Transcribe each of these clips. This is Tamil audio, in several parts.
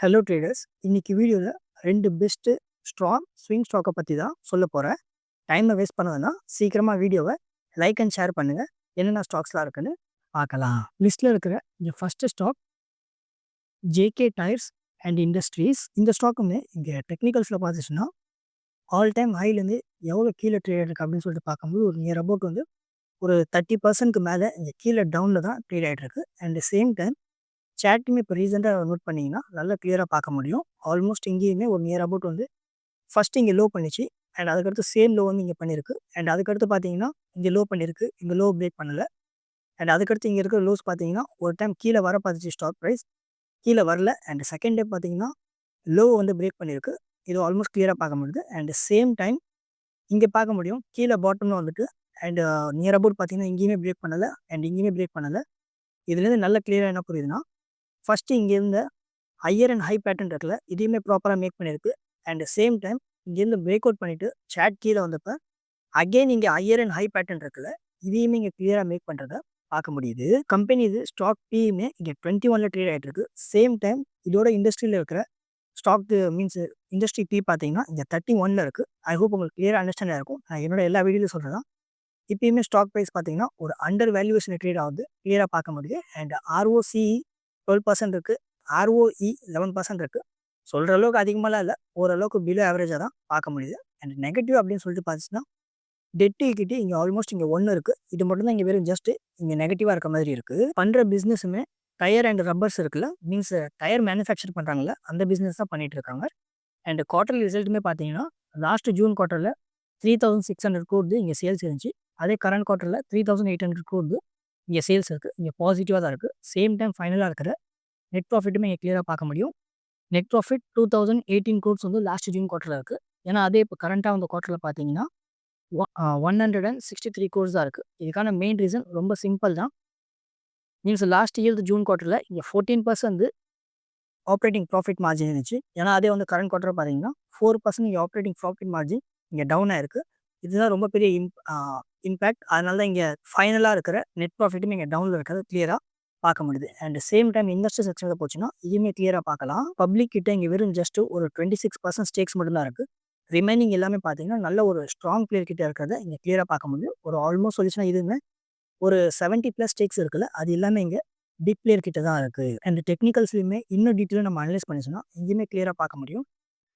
ஹலோ ட்ரேடர்ஸ் இன்றைக்கி வீடியோவில் ரெண்டு பெஸ்ட்டு ஸ்ட்ராங் ஸ்விங் ஸ்டாக்கை பற்றி தான் சொல்ல போகிறேன் டைமை வேஸ்ட் பண்ணதுன்னா சீக்கிரமாக வீடியோவை லைக் அண்ட் ஷேர் பண்ணுங்கள் என்னென்ன ஸ்டாக்ஸ்லாம் இருக்குன்னு பார்க்கலாம். லிஸ்ட்டில் இருக்கிற இந்த first stock JK tyres and industries இந்த ஸ்டாக்குமே இங்கே டெக்னிக்கல்ஸில் பார்த்துச்சுன்னா ஆல் டைம் ஹைலேருந்து எவ்வளோ கீழே ட்ரேட் இருக்குது அப்படின்னு சொல்லிட்டு பார்க்கும்போது ஒரு நியர் அபவுட் வந்து ஒரு தேர்ட்டி பர்சன்ட்க்கு மேலே இங்கே கீழே டவுனில் தான் ட்ரேட் ஆகிட்டு அண்ட் சேம் டைம் சேட்டுமே இப்போ ரீசெண்டாக நோட் பண்ணிங்கன்னா நல்லா கிளியராக பார்க்க முடியும். ஆல்மோஸ்ட் இங்கேயுமே ஒரு நியர் அபவுட் வந்து ஃபஸ்ட் இங்கே லோ பண்ணிச்சு. அண்ட் அதுக்கடுத்து சேம் லோ வந்து இங்கே பண்ணியிருக்கு அண்ட் அதுக்கடுத்து பார்த்தீங்கன்னா இங்கே லோ பண்ணியிருக்கு இங்கே லோ பிரேக் பண்ணலை. அண்ட் அதுக்கடுத்து இங்கே இருக்கிற லோஸ் பார்த்தீங்கன்னா ஒரு டைம் கீழே வர பார்த்துச்சு ஸ்டாக் ப்ரைஸ் கீழே வரல. அண்ட் செகண்ட் டே பார்த்தீங்கன்னா லோ வந்து பிரேக் பண்ணியிருக்கு இது ஆல்மோஸ்ட் கிளியராக பார்க்க முடியுது. அண்ட் சேம் டைம் இங்கே பார்க்க முடியும். கீழே பாட்டம்னு வந்துட்டு அண்ட் நியர் அபவுட் பார்த்தீங்கன்னா இங்கேயுமே பிரேக் பண்ணலை. அண்ட் இங்கேயுமே பிரேக் பண்ணலை. இதுலேருந்து நல்ல கிளியராக என்ன புரியுதுன்னா ஃபஸ்ட்டு இங்கேருந்து ஹையர் அண்ட் ஹை பேட்டர்ன் இருக்குல்ல இதையுமே ப்ராப்பராக மேக் பண்ணியிருக்கு அண்ட் சேம் டைம் இங்கேருந்து பிரேக் அவுட் பண்ணிவிட்டு சேட் கீழே வந்தப்போ அகெயின் இங்கே ஹையர் அண்ட் ஹை பேட்டர்ன் இருக்குல்ல இதையுமே இங்கே கிளியராக மேக் பண்ணுறத பார்க்க முடியுது. கம்பெனி இது ஸ்டாக் பியுமே இங்கே டுவெண்ட்டி ஒனில் ட்ரேட் ஆகிட்டு இருக்கு சேம் டைம் இதோட இண்டஸ்ட்ரியில் இருக்கிற ஸ்டாக் மீன்ஸ் இண்டஸ்ட்ரி பி பார்த்தீங்கன்னா இங்கே தேர்ட்டி ஒனில் இருக்குது ஐ ஹோப் உங்களுக்கு கிளியராக அண்டர்ஸ்டாண்டாக இருக்கும். நான் என்னோட எல்லா வீடியோலையும் சொல்கிறேன் இப்பயுமே ஸ்டாக் ப்ரைஸ் பார்த்தீங்கன்னா ஒரு அண்டர் வேல்யூவேஷன் ட்ரேட் ஆகுது. கிளியராக பார்க்க முடியுது. அண்ட் ஆர்ஓசி டுவெல் பர்சன்ட் இருக்குது ஆர்ஓஇ லெவன் பர்சன்ட் இருக்குது சொல்கிற அளவுக்கு அதிகமாகலாம் இல்லை. ஓரளவுக்கு பிலோ ஆவரேஜாக தான் பார்க்க முடியுது. அண்ட் நெகட்டிவ் அப்படின்னு சொல்லிட்டு பார்த்துச்சுன்னா டெட் ஈக்விட்டி இங்கே ஆல்மோஸ்ட் இங்கே ஒன்று இருக்குது இது மட்டும் தான் இங்கே வெறும் ஜஸ்ட்டு இங்கே நெகட்டிவாக இருக்க மாதிரி இருக்குது பண்ணுற பிஸ்னஸுமே டயர் அண்ட் ரப்பர்ஸ் இருக்குல்ல மீன்ஸ் டயர் மேனுஃபேக்சர் பண்ணுறாங்கல்ல அந்த பிஸ்னஸ் தான் பண்ணிகிட்டு இருக்காங்க. அண்ட் குவார்டர் ரிசல்ட்டுமே பார்த்தீங்கன்னா லாஸ்ட் ஜூன் குவார்ட்டரில் த்ரீ தௌசண்ட் சிக்ஸ் ஹண்ட்ரட் கோடு இங்கே சேல்ஸ் இருந்துச்சு. அதே கரண்ட் குவார்ட்டரில் த்ரீ தௌசண்ட் எயிட் ஹண்ட்ரட் கோடு இங்கே சேல்ஸ் இருக்குது இங்கே பாசிட்டிவாக தான் இருக்குது சேம் டைம் ஃபைனலாக இருக்கிற நெட் ப்ராஃபிட்டுமே இங்கே கிளியராக பார்க்க முடியும். Net profit two thousand eighteen crores வந்து லாஸ்ட் ஜூன் குவார்ட்டரில் இருக்குது ஏன்னா அதே இப்போ கரண்ட்டாக அந்த குவார்ட்டரில் பார்த்தீங்கன்னா one hundred and sixty three crores தான் இருக்குது இதுக்கான மெயின் ரீசன் ரொம்ப சிம்பிள் தான். மீன்ஸ் லாஸ்ட் இயர் ஜூன் குவார்ட்டரில் இங்கே fourteen percent operating profit margin இருந்துச்சு. ஏன்னா அதே வந்து கரண்ட் குவார்ட்டர் பார்த்தீங்கன்னா ஃபோர் பர்சன்ட் இங்கே ஆப்ரேட்டிங் ப்ராஃபிட் மார்ஜின் இங்கே டவுன் ஆயிருக்கு இதுதான் ரொம்ப பெரிய இம் இம்பேக்ட் அதனால தான் இங்கே ஃபைனலாக இருக்கிற நெட் ப்ராஃபிட்டும் இங்கே டவுனில் இருக்கிறது கிளியராக பார்க்க முடியுது. அண்ட் சேம் டைம் இன்வெஸ்டர் செக்ஷனில் போச்சுன்னா இதுவுமே கிளியராக பார்க்கலாம். பப்ளிக் கிட்ட இங்கே வெறும் ஜஸ்ட் ஒரு டுவெண்ட்டி சிக்ஸ் பர்சன்ட் ஸ்டேக்ஸ் மட்டும்தான் இருக்குது ரிமைனிங் எல்லாமே பார்த்தீங்கன்னா நல்ல ஒரு ஸ்ட்ராங் பிளேயர் கிட்ட இருக்கிறத இங்கே கிளியராக பார்க்க முடியும். ஒரு ஆல்மோஸ்ட் சொல்லிச்சுன்னா இதுவுமே ஒரு செவன்ட்டி ப்ளஸ் ஸ்டேக்ஸ் இருக்குல்ல அது எல்லாமே இங்கே பிக் பிளேயர் கிட்ட தான் இருக்குது அண்ட் டெக்னிக்கல்ஸ்லையுமே இன்னும் டீட்டெயிலாக நம்ம அனலைஸ் பண்ணிச்சோன்னா இங்கேயுமே கிளியராக பார்க்க முடியும்.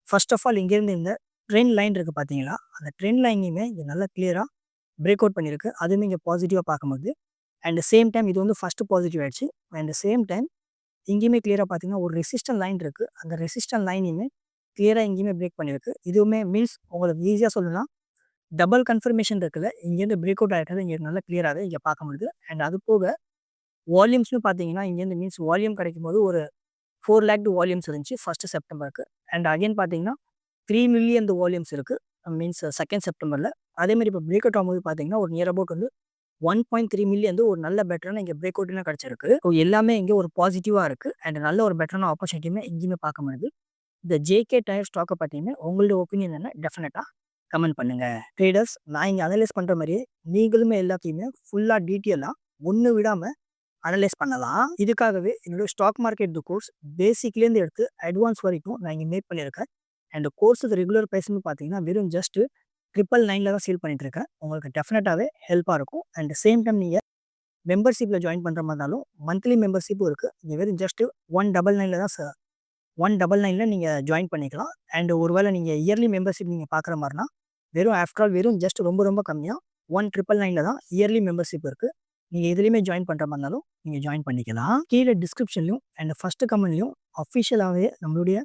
ஃபர்ஸ்ட் ஆஃப் ஆல் இங்கேருந்து இந்த ட்ரெண்ட் லைன் இருக்குது பார்த்தீங்களா? அந்த ட்ரெண்ட் லைனையுமே இங்கே நல்லா கிளியராக பிரேக் அவுட் பண்ணியிருக்கு. அதுவுமே இங்கே பாசிட்டிவாக பார்க்கும்போது. அண்ட் சேம் டைம் இது வந்து ஃபஸ்ட்டு பாசிட்டிவ் ஆகிடுச்சு அண்ட் சேம் டைம் இங்கேயுமே கிளியராக பார்த்தீங்கன்னா ஒரு ரெசிஸ்டன் லைன் இருக்குது அந்த ரெசிஸ்டன் லைனையுமே கிளியராக இங்கேயுமே பிரேக் பண்ணியிருக்கு. இதுவுமே மீன்ஸ் உங்களுக்கு ஈஸியாக சொல்லலாம் டபுள் கன்ஃபர்மேஷன் இருக்குல்ல. இங்கேருந்து பிரேக் அவுட் ஆகிட்டது இங்கே நல்லா கிளியராக இங்கே பார்க்க முடியுது அண்ட் அது போக வால்யூம்ஸ்னு பார்த்தீங்கன்னா இங்கேருந்து மீன்ஸ் வால்யூம் கிடைக்கும் போது ஒரு ஃபோர் லேக் வால்யூம்ஸ் இருந்துச்சு ஃபஸ்ட்டு செப்டம்பருக்கு அண்ட் அகைன் பார்த்தீங்கன்னா த்ரீ மில்லியன் வால்யூம்ஸ் இருக்குது மீன்ஸ் செகண்ட் செப்டம்பரில் அதேமாதிரி இப்போ பிரேக் அவுட் ஆகும்போது பார்த்தீங்கன்னா ஒரு நியர் அபவுட் வந்து ஒன் பாயிண்ட் த்ரீ மில்லியன் ஒரு நல்ல பெட்டரான இங்கே பிரேக் அவுட்லாம் கிடச்சிருக்கு. ஸோ எல்லாமே இங்கே ஒரு பாசிட்டிவாக இருக்குது அண்ட் நல்ல ஒரு பெட்டரான ஆப்பர்ச்சுனிட்டியுமே எங்கேயுமே பார்க்க முடியுது. இந்த ஜேகே டயர் ஸ்டாக்கை பார்த்தீங்கன்னா உங்களோட ஒப்பீனியன் என்ன? டெஃபினட்டாக கமெண்ட் பண்ணுங்கள் ட்ரேடர்ஸ் நான் இங்கே அனலைஸ் பண்ணுற மாதிரியே நீங்களுமே எல்லாத்தையுமே ஃபுல்லாக டீட்டெயிலாக ஒன்று விடாமல் அனலைஸ் பண்ணலாம். இதுக்காகவே என்னோட ஸ்டாக் மார்க்கெட் கோர்ஸ் பேசிக்லேருந்து எடுத்து அட்வான்ஸ் வரைக்கும் நான் இங்கே மேக் பண்ணியிருக்கேன். அண்ட் கோர்ஸுக்கு ரெகுலர் ப்ரைஸ்னு பார்த்தீங்கன்னா வெறும் ஜஸ்ட்டு ட்ரிப்பிள் நைனில் தான் சீல் பண்ணிட்டு இருக்கேன். உங்களுக்கு டெஃபினட்டாகவே ஹெல்ப்பாக இருக்கும். அண்ட் சேம் டைம் நீங்கள் மெம்பர்ஷிப்பில் ஜாயின் பண்ணுற மாதிரி இருந்தாலும் மந்த்லி மெம்பர்ஷிப்பும் இருக்குது நீங்கள் வெறும் ஜஸ்ட்டு ஒன் டபுள் நைனில் தான் சார் ஒன் டபுள் நைனில் நீங்கள் ஜாயின் பண்ணிக்கலாம். அண்ட் ஒருவேளை நீங்கள் இயர்லி மெம்பர்ஷிப் நீங்கள் பார்க்குற மாதிரினா வெறும் ஆஃப்டர் ஆல் வெறும் ஜஸ்ட் ரொம்ப ரொம்ப கம்மியாக ஒன் ட்ரிபிள் நைனில் தான் இயர்லி மெம்பர்ஷிப் இருக்குது நீங்கள் எதுலேயுமே ஜாயின் பண்ணுற மாதிரி இருந்தாலும் நீங்கள் ஜாயின் பண்ணிக்கலாம். கீழே டிஸ்கிரிப்ஷன்லையும் அண்ட் ஃபஸ்ட்டு கமெண்ட்லையும் அஃபிஷியலாகவே நம்மளுடைய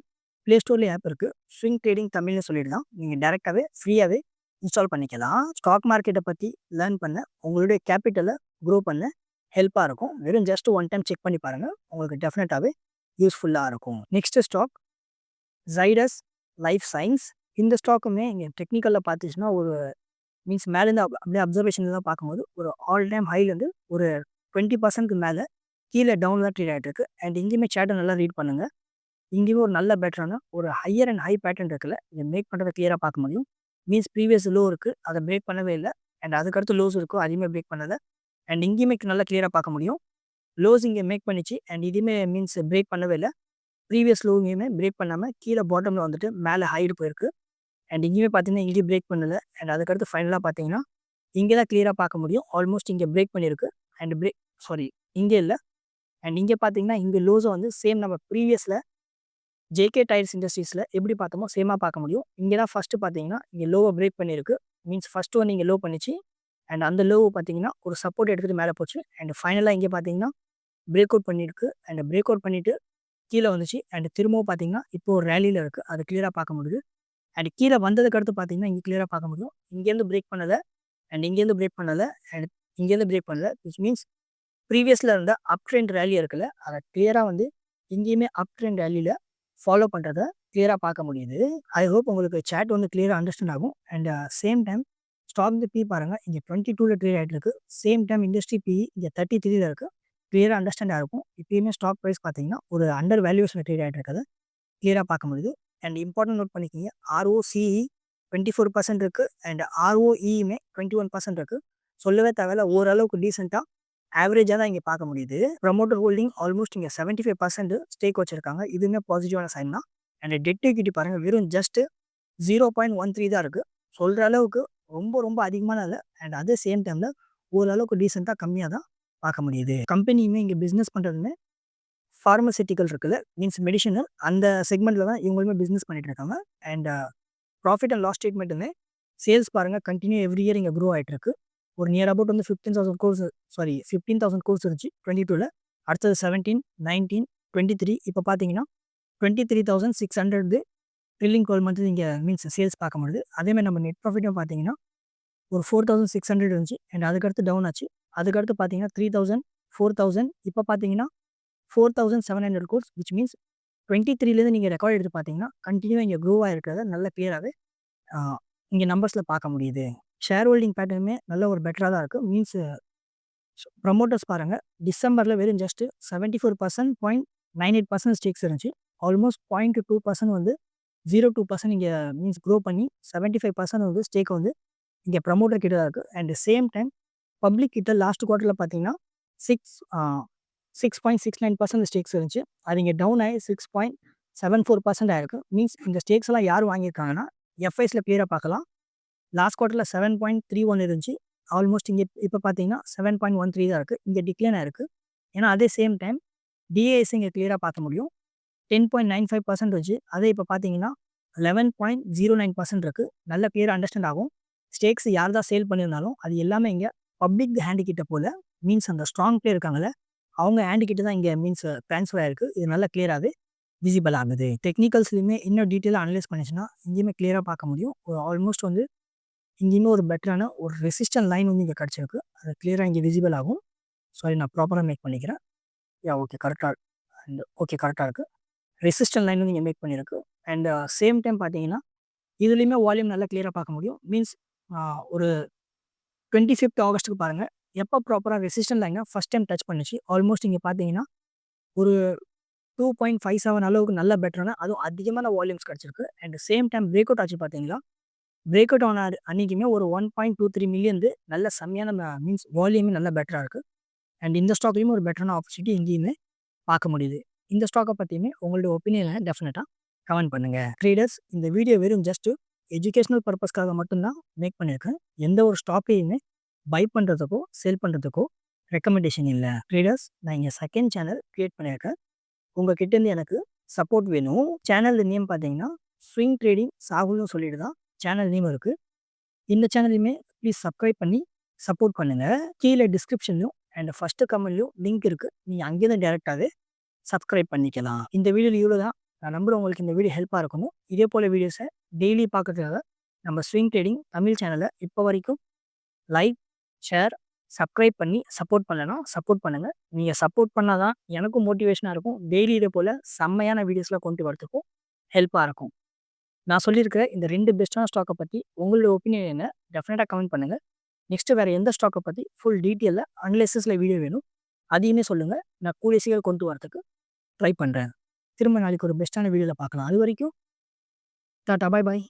ப்ளே ஸ்டோர்லேயே ஆப் இருக்குது ஸ்விங் ட்ரேடிங் தமிழ்னு சொல்லிடலாம். நீங்கள் டேரெக்டாகவே ஃப்ரீயாகவே இன்ஸ்டால் பண்ணிக்கலாம். ஸ்டாக் மார்க்கெட்டை பற்றி லேர்ன் பண்ண உங்களுடைய கேபிட்டலை க்ரோ பண்ண ஹெல்ப்பாக இருக்கும். வெறும் ஜஸ்ட் ஒன் டைம் செக் பண்ணி பாருங்கள் உங்களுக்கு டெஃபினட்டாகவே யூஸ்ஃபுல்லாக இருக்கும். Next stock Zydus life science இந்த ஸ்டாக்குமே இங்கே டெக்னிக்கலில் பார்த்துச்சுன்னா ஒரு மீன்ஸ் மேலேருந்து அப்படியே அப்சர்வேஷன் தான் பார்க்கும்போது ஒரு ஆல் டைம் ஹைலேருந்து ஒரு டுவெண்ட்டி பர்சன்ட்க்கு மேலே கீழே டவுன் தான் ட்ரீட் ஆகிட்டு இருக்கு அண்ட் இங்கேயுமே சேட்டை நல்லா ரீட் பண்ணுங்கள் இங்கேயுமே ஒரு நல்ல பெட்டரான ஒரு ஹையர் அண்ட் ஹை பேட்டர்ன் இருக்குல்ல. இதை மேக் பண்ணுறதை கிளியராக பார்க்க முடியும். மீன்ஸ் ப்ரீவியஸ் லோ இருக்குது அதை பிரேக் பண்ணவே இல்லை. அண்ட் அதுக்கடுத்து லோஸ் இருக்கும் அதையுமே பிரேக் பண்ணலை. அண்ட் இங்கேயுமே நல்லா கிளியராக பார்க்க முடியும். லோஸ் இங்கே மேக் பண்ணிச்சு. அண்ட் இதுவுமே மீன்ஸ் பிரேக் பண்ணவே இல்லை. ப்ரீவியஸ் லோவையுமே பிரேக் பண்ணாமல் கீழே பாட்டமில் வந்துட்டு மேலே ஹைடு போயிருக்கு. அண்ட் இங்கேயுமே பார்த்தீங்கன்னா இங்கேயும் பிரேக் பண்ணல. அண்ட் அதுக்கடுத்து ஃபைனலாக பார்த்தீங்கன்னா இங்கே தான் கிளியராக பார்க்க முடியும். ஆல்மோஸ்ட் இங்கே பிரேக் பண்ணியிருக்கு. அண்ட் பிரேக் சாரி இங்கே இல்லை. அண்ட் இங்கே பார்த்தீங்கன்னா இங்கே லோஸை வந்து சேம் நம்ம ப்ரீவியஸில் ஜேகே டயர்ஸ் இண்டஸ்ட்ரீஸில் எப்படி பார்த்தோமோ சேமாக பார்க்க முடியும். இங்கே தான் ஃபஸ்ட்டு பார்த்தீங்கன்னா இங்கே லோவை பிரேக் பண்ணியிருக்கு. மீன்ஸ் ஃபஸ்ட்டு ஒன்று இங்கே லோ பண்ணிச்சு. அண்ட் அந்த லோவை பார்த்தீங்கன்னா ஒரு சப்போர்ட் எடுத்துகிட்டு மேலே போச்சு. அண்ட் ஃபைனலாக இங்கே பார்த்தீங்கன்னா பிரேக் அவுட் பண்ணியிருக்கு. அண்ட் பிரேக் அவுட் பண்ணிவிட்டு கீழே வந்துச்சு. அண்ட் திரும்பவும் பார்த்தீங்கன்னா இப்போ ஒரு ரேலியில் இருக்குது அது கிளியராக பார்க்க முடியுது. அண்ட் கீழே வந்ததுக்கு அடுத்து பார்த்தீங்கன்னா இங்கே கிளியராக பார்க்க முடியும். இங்கேருந்து பிரேக் பண்ணலை. அண்ட் இங்கேருந்து பிரேக் பண்ணலை. அண்ட் இங்கேருந்து பிரேக் பண்ணலை. விச் மீன்ஸ் ப்ரீவியஸில் இருந்த அப் ட்ரெண்ட் ரேலி இருக்குல்ல அதை கிளியராக வந்து இங்கேயுமே அப் ட்ரெண்ட் ரேலியில் ஃபாலோ பண்ணுறத கிளியராக பார்க்க முடியுது. ஐ ஹோப் உங்களுக்கு சேட் வந்து கிளியராக அண்டர்ஸ்டாண்ட் ஆகும். அண்ட் சேம் டைம் ஸ்டாக் இந்த பி பாருங்கள் இங்கே டுவெண்ட்டி டூவில் ட்ரேட் ஆகிட்டு இருக்குது சேம் டைம் இண்டஸ்ட்ரி பி இங்கே தேர்ட்டி த்ரீல இருக்குது கிளியராக அண்டர்ஸ்டாண்ட் இருக்கும். இப்பயுமே ஸ்டாக் ப்ரைஸ் பார்த்தீங்கன்னா ஒரு அண்டர் வேல்யூஸில் ட்ரேட் ஆகிட்டு இருக்கிறத கிளியராக பார்க்க முடியுது. அண்ட் இம்பார்ட்டன்ட் நோட் பண்ணிக்கிங்க. ஆர்ஓசிஇ டுவெண்ட்டி ஃபோர் பர்சன்ட் இருக்குது அண்ட் ஆர்ஓஇயுமே டுவெண்ட்டி ஒன் பர்சன்ட் இருக்குது சொல்லவே தேவையில்ல. ஓரளவுக்கு டீசெண்டாக ஆவரேஜாக தான் இங்கே பார்க்க முடியுது. ப்ரமோட்டர் ஹோல்டிங் ஆல்மோஸ்ட் இங்கே செவன்ட்டி ஃபைவ் பர்சன்ட் ஸ்டேக் வச்சிருக்காங்க இதுவுமே பாசிட்டிவான சைன் தான் அண்ட் டெட் எக்விட்டி பாருங்கள் வெறும் just zero point one three தான் இருக்குது சொல்கிற அளவுக்கு ரொம்ப ரொம்ப அதிகமான இல்லை அண்ட் அதே சேம் டைமில் ஓரளவுக்கு டீசெண்டாக கம்மியாக தான் பார்க்க முடியுது. கம்பெனியுமே இங்கே பிஸ்னஸ் பண்ணுறதுமே ஃபார்மசிட்டிக்கல் இருக்குல்ல மீன்ஸ் மெடிஷனல் அந்த செக்மெண்ட்டில் தான் இவங்களுமே பிஸ்னஸ் பண்ணிகிட்டு இருக்காங்க. அண்ட் ப்ராஃபிட் அண்ட் லாஸ் ஸ்டேட்மெண்ட்டுமே சேல்ஸ் பாருங்கள் கண்டினியூ எவ்ரி இயர் இங்கே க்ரோ ஆகிட்டு இருக்கு. ஒரு நியர் அபவுட் வந்து fifteen thousand crores sorry fifteen thousand crores இருந்துச்சு டுவெண்ட்டி டூவில் அடுத்தது செவன்டீன் நைன்டீன் டுவெண்ட்டி த்ரீ இப்போ பார்த்தீங்கன்னா twenty three thousand six hundred trailing கோல் மந்த்து இங்கே மீன்ஸ் சேல்ஸ் பார்க்க முடியுது. அதேமாதிரி நம்ம நெட் ப்ராஃபிட்டும் பார்த்தீங்கன்னா ஒரு ஃபோர் தௌசண்ட் சிக்ஸ் ஹண்ட்ரட் இருந்துச்சு அண்ட் அதுக்கடுத்து டவுன் ஆச்சு. அதுக்கடுத்து பார்த்தீங்கன்னா த்ரீ தௌசண்ட் ஃபோர் தௌசண்ட் இப்போ பார்த்தீங்கன்னா four thousand seven hundred crores which means twenty த்ரீலேருந்து நீங்கள் ரெக்கார்ட் எடுத்து பார்த்தீங்கன்னா கண்டினியூவாக இங்கே க்ரோ ஆகிருக்கிறத நல்ல பேராகவே இங்கே நம்பர்ஸில் பார்க்க முடியுது. ஷேர் ஹோல்டிங் பேட்டர்னுமே நல்ல ஒரு பெட்டராக தான் இருக்குது மீன்ஸ் ப்ரமோட்டர்ஸ் பாருங்கள் டிசம்பரில் வெறும் just seventy four percent point nine eight percent stakes இருந்துச்சு ஆல்மோஸ்ட் பாயிண்ட் டூ பர்சன்ட் வந்து ஜீரோ டூ பர்சன்ட் இங்கே மீன்ஸ் க்ரோ பண்ணி செவன்ட்டி ஃபைவ் பர்சன்ட் வந்து ஸ்டேக் வந்து இங்கே ப்ரமோட்டர் கிட்ட தான் இருக்குது அண்ட் சேம் டைம் பப்ளிக் கிட்ட லாஸ்ட் குவார்ட்டரில் பார்த்தீங்கன்னா six six point six nine percent stakes இருந்துச்சு. அது இங்கே டவுன் ஆகி six point seven four percent ஆயிருக்கு. மீன்ஸ் இந்த ஸ்டேக்ஸ் எல்லாம் யார் வாங்கியிருக்காங்கன்னா எஃப்ஐஸில் கிளியராக பார்க்கலாம். லாஸ்ட் குவார்ட்டரில் செவன் பாயிண்ட் த்ரீ ஒன் இருந்துச்சு. ஆல்மோஸ்ட் இங்கே இப்போ பார்த்தீங்கன்னா செவன் பாயிண்ட் ஒன் த்ரீ தான் இருக்குது இங்கே டிக்ளைன் ஆயிருக்கு. ஏன்னா அதே சேம் டைம் டிஏஎஸ் இங்கே கிளியராக பார்க்க முடியும். Ten point nine five percent இருந்துச்சு. அதே இப்போ பார்த்தீங்கன்னா eleven point zero nine percent இருக்குது நல்ல கிளியராக அண்டர்ஸ்டாண்ட் ஆகும். ஸ்டேக்ஸ் யார் தான் சேல் பண்ணியிருந்தாலும் அது எல்லாமே இங்கே பப்ளிக் ஹேண்டு போல் மீன்ஸ் அந்த ஸ்ட்ராங் பிளேயர் இருக்காங்கல்ல அவங்க ஹேண்டிகிட்ட தான் இங்கே மீன்ஸ் ட்ரான்ஸ்ஃபர் ஆயிருக்கு. இது நல்லா கிளியராகவே விசிபிள் ஆகுது. டெக்னிக்கல்ஸ்லையுமே இன்னும் டீட்டெயிலாக அனலைஸ் பண்ணிச்சுன்னா இங்கேயுமே கிளியராக பார்க்க முடியும். ஒரு ஆல்மோஸ்ட் வந்து இங்கேயுமே ஒரு பெட்டரான ஒரு ரெசிஸ்டன்ட் லைன் வந்து இங்கே கிடச்சிருக்கு. அது கிளியராக இங்கே விசிபிள் ஆகும். சாரி நான் ப்ராப்பராக மேக் பண்ணிக்கிறேன். யா ஓகே கரெக்டாக அண்ட் ஓகே கரெக்டாக இருக்குது ரெசிஸ்டன்ட் லைன் வந்து இங்கே மேக் பண்ணியிருக்கு அண்ட் சேம் uh, டைம் பார்த்தீங்கன்னா இதுலேயுமே வால்யூம் நல்லா கிளியராக பார்க்க முடியும். மீன்ஸ் uh, ஒரு டுவெண்ட்டி ஃபிஃப்த் ஆகஸ்ட்டுக்கு பாருங்கள் எப்போ ப்ராப்பராக ரெசிஸ்டன்ட் லைனாக ஃபஸ்ட் டைம் டச் பண்ணிச்சு? ஆல்மோஸ்ட் இங்கே பார்த்தீங்கன்னா ஒரு டூ பாயிண்ட் ஃபைவ் செவன் அளவுக்கு நல்ல பெட்டரான அதுவும் அதிகமான வால்யூம்ஸ் கிடச்சிருக்கு. And same time break out ஆச்சு பார்த்தீங்களா? பிரேக் அவுட் ஆன அன்றைக்குமே ஒரு one point two three million நல்ல செம்மையான மீன்ஸ் வால்யூமே நல்லா பெட்டராக இருக்குது அண்ட் இந்த ஸ்டாக்லேயுமே ஒரு பெட்டரான ஆப்பர்ச்சுனிட்டி எங்கேயுமே பார்க்க முடியுது. இந்த ஸ்டாக்கை பற்றியுமே உங்களுடைய ஒப்பீனியனை டெஃபினட்டாக கமெண்ட் பண்ணுங்கள் ட்ரேடர்ஸ் இந்த வீடியோ வெறும் ஜஸ்ட்டு எஜுகேஷனல் பர்பஸ்க்காக மட்டும்தான் மேக் பண்ணியிருக்கேன் எந்த ஒரு ஸ்டாக்கையுமே பை பண்ணுறதுக்கோ சேல் பண்ணுறதுக்கோ ரெக்கமெண்டேஷன் இல்லை. ட்ரேடர்ஸ் நான் இங்கே செகண்ட் சேனல் க்ரியேட் பண்ணியிருக்கேன் உங்கள் கிட்டேருந்து எனக்கு சப்போர்ட் வேணும். சேனல் நேம் பார்த்தீங்கன்னா ஸ்விங் ட்ரேடிங் சாகுல்னு சொல்லிட்டு தான் சேனல் நேம் இருக்குது இந்த சேனலையுமே ப்ளீஸ் சப்ஸ்கிரைப் பண்ணி சப்போர்ட் பண்ணுங்கள் கீழே டிஸ்கிரிப்ஷன்லையும் அண்ட் ஃபஸ்ட்டு கமெண்ட்லையும் லிங்க் இருக்குது நீங்கள் அங்கேருந்து டேரெக்டாகவே சப்ஸ்கிரைப் பண்ணிக்கலாம். இந்த வீடியோவில் இவ்வளோ தான் நான் நம்புகிறேன் உங்களுக்கு இந்த வீடியோ ஹெல்ப்பாக இருக்கணும். இதே போல் வீடியோஸை டெய்லி பார்க்கறதுக்காக நம்ம ஸ்விங் ட்ரேடிங் தமிழ் சேனலை இப்போ வரைக்கும் லைக் ஷேர் சப்ஸ்கிரைப் பண்ணி சப்போர்ட் பண்ணலன்னா சப்போர்ட் பண்ணுங்கள் நீங்கள் சப்போர்ட் பண்ணால் தான் எனக்கும் மோட்டிவேஷனாக இருக்கும். டெய்லி இதே போல் செம்மையான வீடியோஸ்லாம் கொண்டு வரதுக்கும் ஹெல்ப்பாக இருக்கும். நான் சொல்லியிருக்கிற இந்த ரெண்டு பெஸ்ட்டான ஸ்டாக்கை பற்றி உங்களோட ஒப்பீனியன் என்ன? டெஃபினட்டாக கமெண்ட் பண்ணுங்கள் நெக்ஸ்ட்டு வேறு எந்த ஸ்டாக்கை பற்றி ஃபுல் டீட்டெயிலில் அனலைசிஸில் வீடியோ வேணும். அதையுமே சொல்லுங்கள் நான் கூடிய சீக்கிரம் கொண்டு வரதுக்கு ட்ரை பண்ணுறேன் திரும்ப நாளைக்கு ஒரு பெஸ்ட்டான வீடியோவில் பார்க்கலாம். அது வரைக்கும் டாட்டா பாய் பாய்